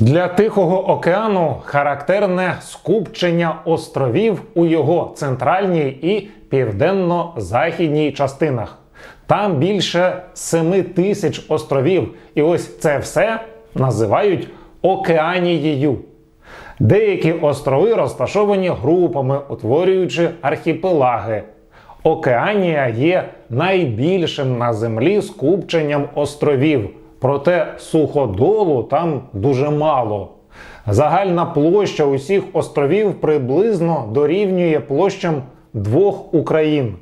Для Тихого океану характерне скупчення островів у його центральній і південно-західній частинах. Там більше 7 тисяч островів, і ось це все називають океанією. Деякі острови розташовані групами, утворюючи архіпелаги. Океанія є найбільшим на землі скупченням островів, проте суходолу там дуже мало. Загальна площа усіх островів приблизно дорівнює площам двох Україн.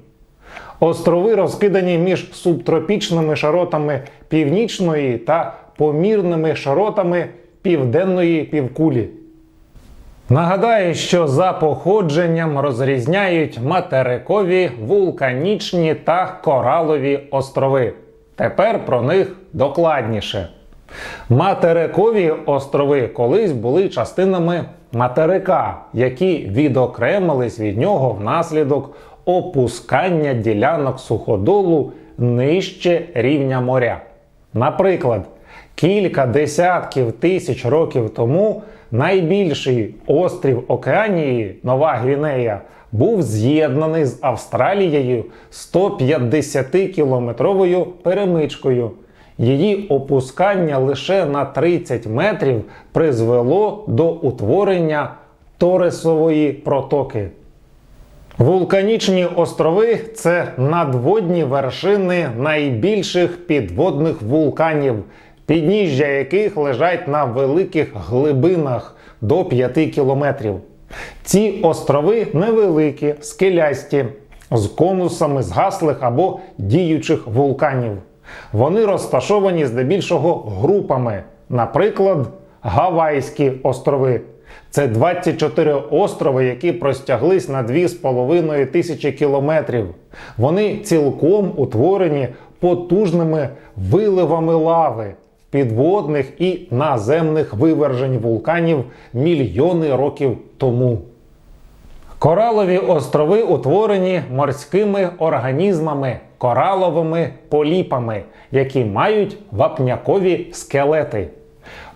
Острови розкидані між субтропічними широтами північної та помірними широтами південної півкулі. Нагадаю, що за походженням розрізняють материкові, вулканічні та коралові острови. Тепер про них докладніше. Материкові острови колись були частинами материка, які відокремились від нього внаслідок опускання ділянок суходолу нижче рівня моря. Наприклад, кілька десятків тисяч років тому найбільший острів Океанії Нова Гвінея був з'єднаний з Австралією 150-кілометровою перемичкою. Її опускання лише на 30 метрів призвело до утворення Торесової протоки. Вулканічні острови це надводні вершини найбільших підводних вулканів, підніжжя яких лежать на великих глибинах до 5 кілометрів. Ці острови невеликі, скелясті, з конусами згаслих або діючих вулканів. Вони розташовані здебільшого групами, наприклад, Гавайські острови. Це 24 острови, які простяглись на 2,5 тисячі кілометрів. Вони цілком утворені потужними виливами лави, підводних і наземних вивержень вулканів мільйони років тому. Коралові острови утворені морськими організмами, кораловими поліпами, які мають вапнякові скелети.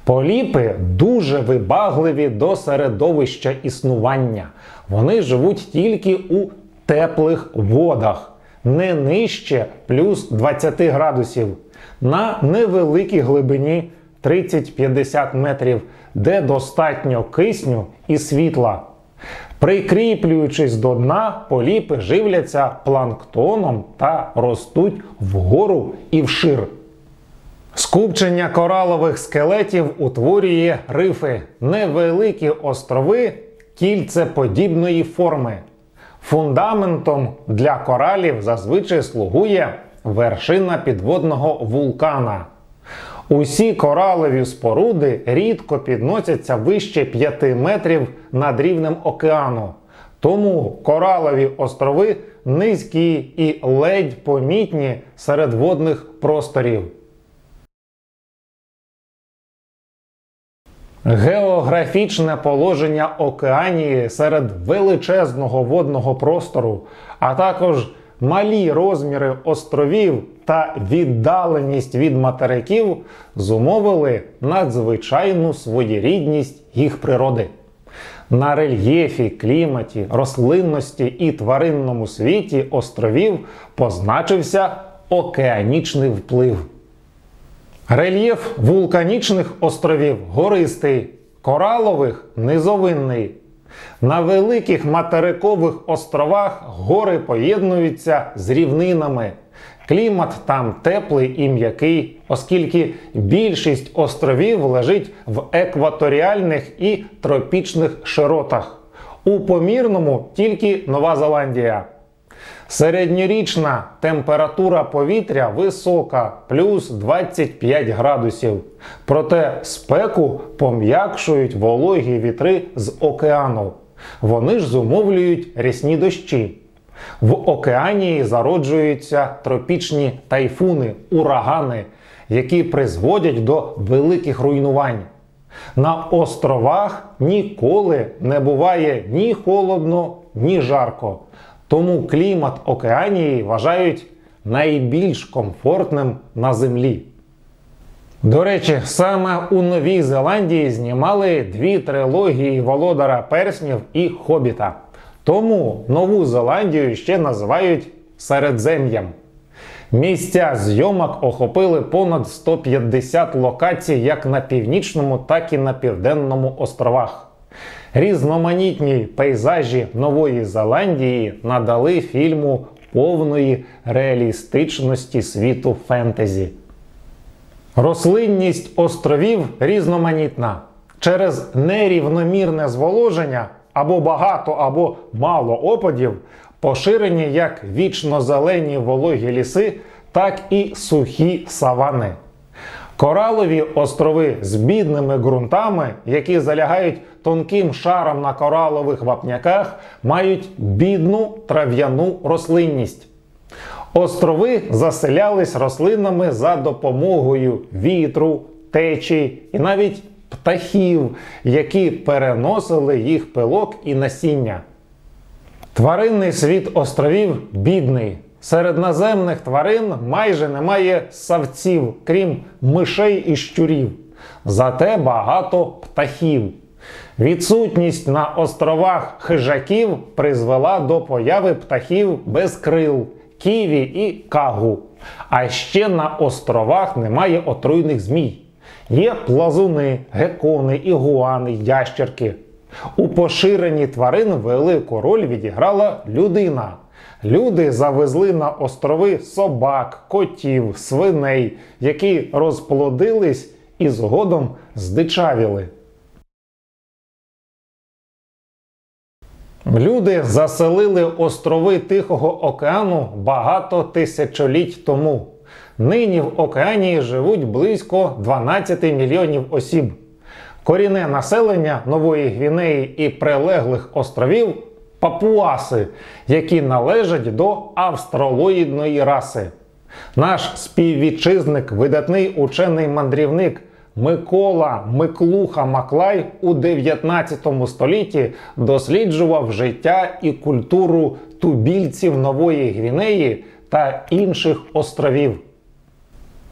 Поліпи дуже вибагливі до середовища існування. Вони живуть тільки у теплих водах, не нижче плюс 20 градусів, на невеликій глибині 30-50 метрів, де достатньо кисню і світла. Прикріплюючись до дна, поліпи живляться планктоном та ростуть вгору і вшир. Скупчення коралових скелетів утворює рифи, невеликі острови кільцеподібної форми. Фундаментом для коралів зазвичай слугує вершина підводного вулкана. Усі коралові споруди рідко підносяться вище 5 метрів над рівнем океану. Тому коралові острови низькі і ледь помітні серед водних просторів. Географічне положення Океанії серед величезного водного простору, а також малі розміри островів та віддаленість від материків зумовили надзвичайну своєрідність їх природи. На рельєфі, кліматі, рослинності і тваринному світі островів позначився океанічний вплив. Рельєф вулканічних островів гористий, коралових низовинний. На великих материкових островах гори поєднуються з рівнинами. Клімат там теплий і м'який, оскільки більшість островів лежить в екваторіальних і тропічних широтах. У помірному тільки Нова Зеландія. Середньорічна температура повітря висока, плюс 25 градусів. Проте спеку пом'якшують вологі вітри з океану. Вони ж зумовлюють рясні дощі. В океанії зароджуються тропічні тайфуни, урагани, які призводять до великих руйнувань. На островах ніколи не буває ні холодно, ні жарко. Тому клімат Океанії вважають найбільш комфортним на землі. До речі, саме у Новій Зеландії знімали дві трилогії Володара Перснів і Хобіта. Тому Нову Зеландію ще називають Середзем'ям. Місця зйомок охопили понад 150 локацій як на північному, так і на південному островах. Різноманітні пейзажі Нової Зеландії надали фільму повної реалістичності світу фентезі. Рослинність островів різноманітна. Через нерівномірне зволоження або багато, або мало опадів поширені як вічно-зелені вологі ліси, так і сухі савани. Коралові острови з бідними ґрунтами, які залягають тонким шаром на коралових вапняках, мають бідну трав'яну рослинність. Острови заселялись рослинами за допомогою вітру, течії і навіть птахів, які переносили їх пилок і насіння. Тваринний світ островів бідний. Серед наземних тварин майже немає савців, крім мишей і щурів. Зате багато птахів. Відсутність на островах хижаків призвела до появи птахів без крил, ківі і кагу. А ще на островах немає отруйних змій. Є плазуни, гекони, ігуани, ящерки. У поширенні тварин велику роль відіграла людина. Люди завезли на острови собак, котів, свиней, які розплодились і згодом здичавіли. Люди заселили острови Тихого океану багато тисячоліть тому. Нині в океані живуть близько 12 мільйонів осіб. Корінне населення Нової Гвінеї і прилеглих островів папуаси, які належать до австралоїдної раси. Наш співвітчизник, видатний учений мандрівник Микола Миклуха Маклай у 19 столітті досліджував життя і культуру тубільців Нової Гвінеї та інших островів.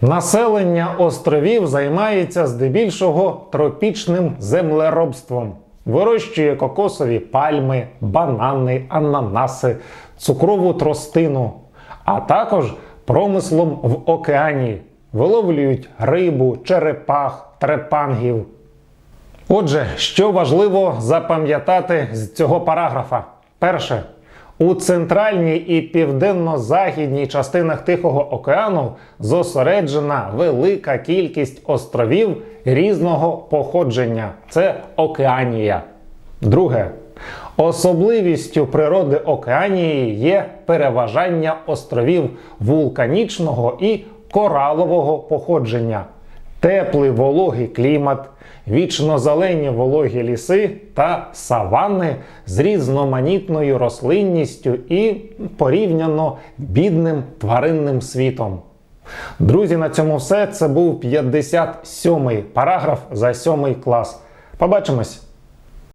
Населення островів займається здебільшого тропічним землеробством. Вирощує кокосові пальми, банани, ананаси, цукрову тростину, а також промислом в океані. Виловлюють рибу, черепах, трепангів. Отже, що важливо запам'ятати з цього параграфа? Перше. У центральній і південно-західній частинах Тихого океану зосереджена велика кількість островів різного походження. Це Океанія. Друге. Особливістю природи Океанії є переважання островів вулканічного і коралового походження, теплий вологий клімат, вічно-зелені вологі ліси та саванни з різноманітною рослинністю і порівняно бідним тваринним світом. Друзі, на цьому все. Це був 57-й параграф за 7 клас. Побачимось!